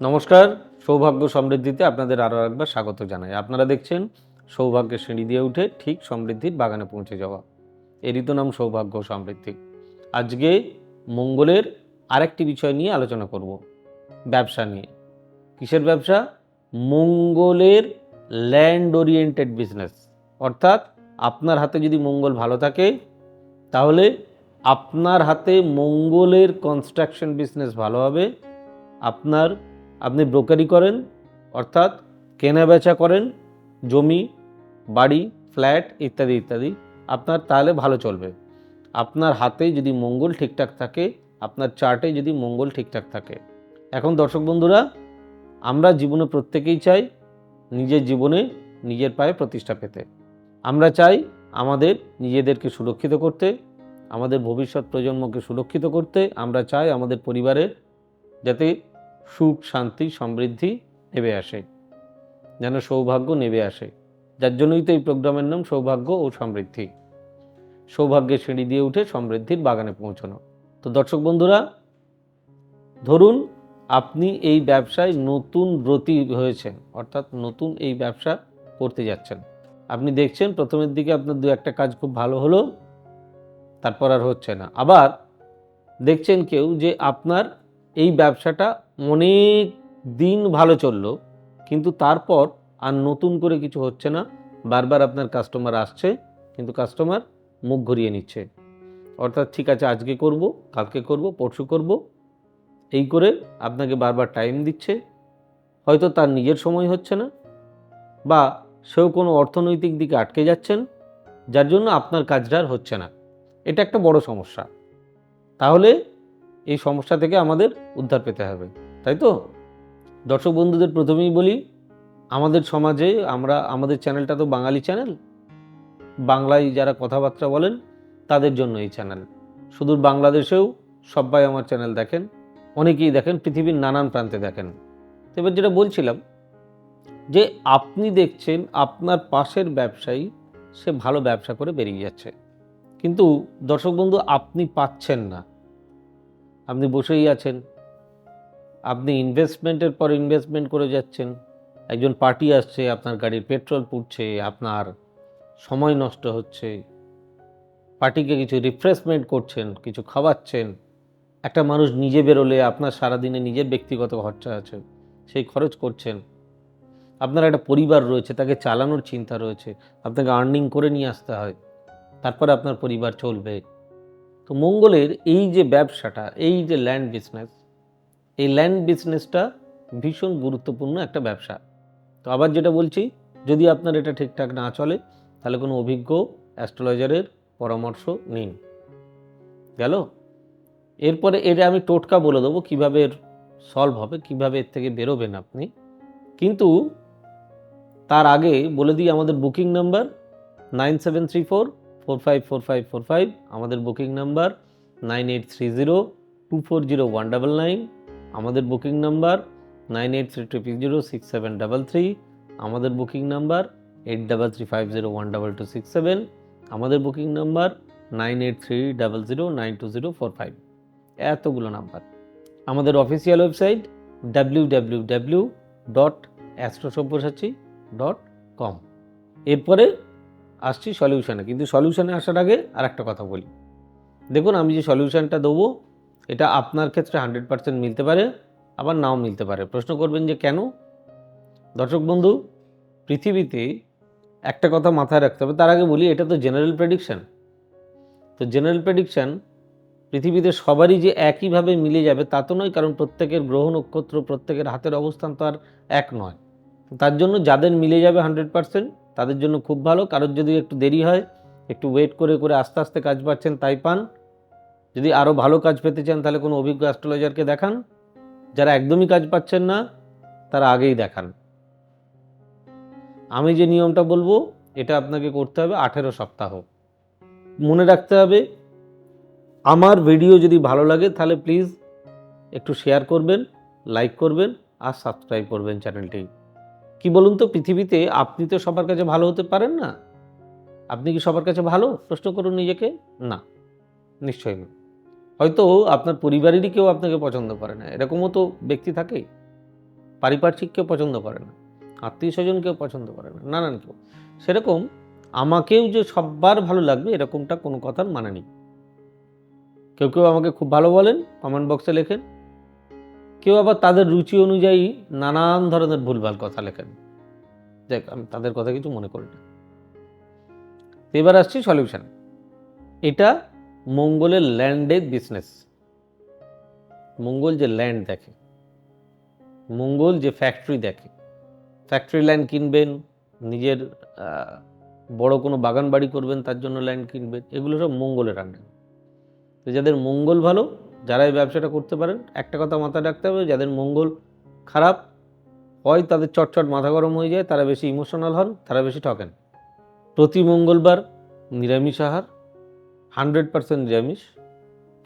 নমস্কার, সৌভাগ্য সমৃদ্ধিতে আপনাদের আরও একবার স্বাগত জানাই। আপনারা দেখছেন সৌভাগ্যের সিঁড়ি দিয়ে উঠে ঠিক সমৃদ্ধির বাগানে পৌঁছে যাওয়া। এরই তো নাম সৌভাগ্য সমৃদ্ধি। আজকে মঙ্গলের আরেকটি বিষয় নিয়ে আলোচনা করব, ব্যবসা নিয়ে। কিসের ব্যবসা? মঙ্গলের ল্যান্ড ওরিয়েন্টেড বিজনেস অর্থাৎ আপনার হাতে যদি মঙ্গল ভালো থাকে, তাহলে আপনার হাতে মঙ্গলের কনস্ট্রাকশন বিজনেস ভালো হবে, আপনার আপনি ব্রোকারি করেন, অর্থাৎ কেনা বেচা করেন, জমি, বাড়ি, ফ্ল্যাট ইত্যাদি ইত্যাদি, আপনার তাহলে ভালো চলবে। আপনার হাতে যদি মঙ্গল ঠিকঠাক থাকে, আপনার চার্টে যদি মঙ্গল ঠিকঠাক থাকে। এখন দর্শক বন্ধুরা, আমরা জীবনে প্রত্যেকেই চাই নিজের জীবনে নিজের পায়ে প্রতিষ্ঠা পেতে। আমরা চাই আমাদের নিজেদেরকে সুরক্ষিত করতে, আমাদের ভবিষ্যৎ প্রজন্মকে সুরক্ষিত করতে, আমরা চাই আমাদের পরিবারের যাতে সুখ, শান্তি, সমৃদ্ধি নেবে আসে। যেন সৌভাগ্য নেবে আসে। যার জন্যই তো এই প্রোগ্রামের নাম সৌভাগ্য ও সমৃদ্ধি। সৌভাগ্যের সিঁড়ি দিয়ে উঠে সমৃদ্ধির বাগানে পৌঁছানো। তো দর্শক বন্ধুরা, ধরুন আপনি এই ব্যবসায় নতুন ব্রতী হয়েছেন, অর্থাৎ নতুন এই ব্যবসা করতে যাচ্ছেন। আপনি দেখছেন প্রথমের দিকে আপনার দু একটা কাজ খুব ভালো হলো, তারপর আর হচ্ছে না। আবার দেখছেন কেউ যে আপনার এই ব্যবসাটা অনেক দিন ভালো চলল, কিন্তু তারপর আর নতুন করে কিছু হচ্ছে না। বারবার আপনার কাস্টমার আসছে, কিন্তু কাস্টমার মুখ ঘুরিয়ে নিচ্ছে। অর্থাৎ ঠিক আছে, আজকে করব, কালকে করব, পরশু করব। এই করে আপনাকে বারবার টাইম দিচ্ছে। হয়তো তার নিজের সময় হচ্ছে না, বা সেও কোনো অর্থনৈতিক দিকে আটকে যাচ্ছেন, যার জন্য আপনার কাজটা আর হচ্ছে না। এটা একটা বড় সমস্যা। তাহলে এই সমস্যা থেকে আমাদের উদ্ধার পেতে হবে, তাই তো? দর্শক বন্ধুদের প্রথমেই বলি, আমাদের সমাজে আমরা, আমাদের চ্যানেলটা তো বাঙালি চ্যানেল। বাংলায় যারা কথাবার্তা বলেন, তাদের জন্য এই চ্যানেল। সুদূর বাংলাদেশেও সবাই আমার চ্যানেল দেখেন, অনেকেই দেখেন, পৃথিবীর নানান প্রান্তে দেখেন। এবার যেটা বলছিলাম, যে আপনি দেখছেন, আপনার পাশের ব্যবসায়ী, সে ভালো ব্যবসা করে বেরিয়ে যাচ্ছে। কিন্তু দর্শক বন্ধু, আপনি পাচ্ছেন না। আপনি বসেই আছেন। আপনি ইনভেস্টমেন্টের পর ইনভেস্টমেন্ট করে যাচ্ছেন। একজন পার্টি আসছে, আপনার গাড়ির পেট্রোল পুড়ছে, আপনার সময় নষ্ট হচ্ছে। পার্টিকে কিছু রিফ্রেশমেন্ট করছেন, কিছু খাওয়াচ্ছেন। একটা মানুষ নিজে বেরোলে আপনার সারাদিনে নিজের ব্যক্তিগত খরচা আছে, সেই খরচ করছেন। আপনার একটা পরিবার রয়েছে, তাকে চালানোর চিন্তা রয়েছে। আপনাকে আর্নিং করে নিয়ে আসতে হয়। তারপরে আপনার পরিবার চলবে। তো মঙ্গলের এই যে ব্যবসাটা, এই যে ল্যান্ড বিজনেস এই ল্যান্ড বিজনেসটা ভীষণ গুরুত্বপূর্ণ একটা ব্যবসা। তো আবার যেটা বলছি, যদি আপনার এটা ঠিকঠাক না চলে, তাহলে কোনো অভিজ্ঞ অ্যাস্ট্রোলজারের পরামর্শ নিন। গেল? এরপরে এটা আমি টোটকা বলে দেবো, কীভাবে এর সলভ হবে, কীভাবে এর থেকে বেরোবেন আপনি। কিন্তু তার আগে বলে দিই আমাদের booking number nine seven three four four five four five four five আমাদের booking number nine eight three zero two four zero one double nine আমাদের booking number nine eight three triple zero six seven double three আমাদের booking number eight double three five zero one double two six seven আমাদের booking number nine eight three double zero nine two zero four five এতগুলো number. আমাদের official website W W W dot Astrosabyasachi dot com এরপরে আসছি সলিউশানে কিন্তু সলিউশানে আসার আগে আর একটা কথা বলি। দেখুন, আমি যে সলিউশানটা দেবো, এটা আপনার ক্ষেত্রে হান্ড্রেড পার্সেন্ট মিলতে পারে, আবার নাও মিলতে পারে। প্রশ্ন করবেন যে কেন? দর্শক বন্ধু, পৃথিবীতে একটা কথা মাথায় রাখতে হবে। তার আগে বলি, এটা তো জেনারেল প্রেডিকশান তো জেনারেল প্রেডিকশান পৃথিবীতে সবারই যে একইভাবে মিলে যাবে, তা তো নয়, কারণ প্রত্যেকের গ্রহ নক্ষত্র, প্রত্যেকের হাতের অবস্থান তো আর এক নয়। তার জন্য যাদের মিলে যাবে হান্ড্রেড পার্সেন্ট তাদের জন্য খুব ভালো। কারোর যদি একটু দেরি হয়, একটু ওয়েট করে করে আস্তে আস্তে কাজ পাচ্ছেন, তাই পান। যদি আরও ভালো কাজ পেতে চান, তাহলে কোনো অভিজ্ঞ অ্যাস্ট্রোলজারকে দেখান। যারা একদমই কাজ পাচ্ছেন না, তারা আগেই দেখান। আমি যে নিয়মটা বলব, এটা আপনাকে করতে হবে আঠেরো সপ্তাহ। মনে রাখতে হবে, আমার ভিডিও যদি ভালো লাগে, তাহলে প্লিজ একটু শেয়ার করবেন লাইক করবেন, আর সাবস্ক্রাইব করবেন চ্যানেলটি কি বলুন তো পৃথিবীতে আপনি তো সবার কাছে ভালো হতে পারেন না? আপনি কি সবার কাছে ভালো? প্রশ্ন করুন নিজেকে। না, নিশ্চয়ই না। হয়তো আপনার পরিবারেরই কেউ আপনাকে পছন্দ করে না। এরকমও তো ব্যক্তি থাকে। পারিপার্শ্বিক কেউ পছন্দ করে না। আত্মীয় স্বজন কেউ পছন্দ করে না। নানান কেউ। সেরকম আমাকেও যে সববার ভালো লাগবে, এরকমটা কোনো কথার মানে নেই। কেউ কেউ আমাকে খুব ভালো বলেন, কমেন্ট বক্সে লেখেন। কেউ আবার তাদের রুচি অনুযায়ী নানান ধরনের ভুলভাল কথা লেখেন। দেখ আমি তাদের কথা কিছু মনে করি না। এবার আসছি সলিউশন। এটা মঙ্গলের ল্যান্ডের বিজনেস। মঙ্গল যে ল্যান্ড দেখে, মঙ্গল যে ফ্যাক্টরি দেখে, ফ্যাক্টরি ল্যান্ড কিনবেন, নিজের বড় কোনো বাগান বাড়ি করবেন, তার জন্য ল্যান্ড কিনবেন, এগুলো সব মঙ্গলের আন্ডারে। তো যাদের মঙ্গল ভালো যারা এই ব্যবসাটা করতে পারেন, একটা কথা মাথায় রাখতে হবে, যাদের মঙ্গল খারাপ হয়, তাদের চটচট মাথা গরম হয়ে যায়, তারা বেশি ইমোশনাল হন, তারা বেশি ঠকেন। প্রতি মঙ্গলবার নিরামিষ আহার হান্ড্রেড পার্সেন্ট নিরামিষ।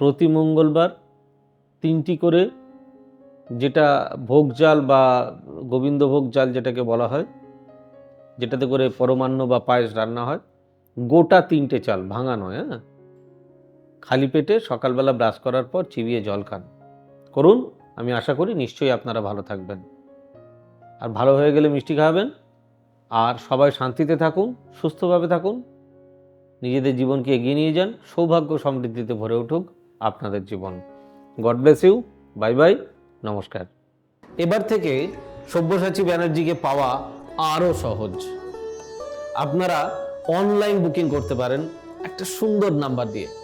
প্রতি মঙ্গলবার তিনটি করে যেটা ভোগ জাল বা গোবিন্দ ভোগ জাল যেটাকে বলা হয়, যেটাতে করে পরমান্ন বা পায়েস রান্না হয়, গোটা তিনটে চাল, ভাঙা নয় হ্যাঁ? খালি পেটে সকালবেলা ব্রাশ করার পর চিবিয়ে জল খান। করুন, আমি আশা করি নিশ্চয়ই আপনারা ভালো থাকবেন। আর ভালো হয়ে গেলে মিষ্টি খাওয়াবেন। আর সবাই শান্তিতে থাকুন, সুস্থভাবে থাকুন। নিজেদের জীবনকে এগিয়ে নিয়ে যান, সৌভাগ্য সমৃদ্ধিতে ভরে উঠুক আপনাদের জীবন। God bless you, bye bye, নমস্কার। এবার থেকে সব্যসাচী ব্যানার্জিকে পাওয়া আরও সহজ। আপনারা অনলাইন বুকিং করতে পারেন একটা সুন্দর নাম্বার দিয়ে।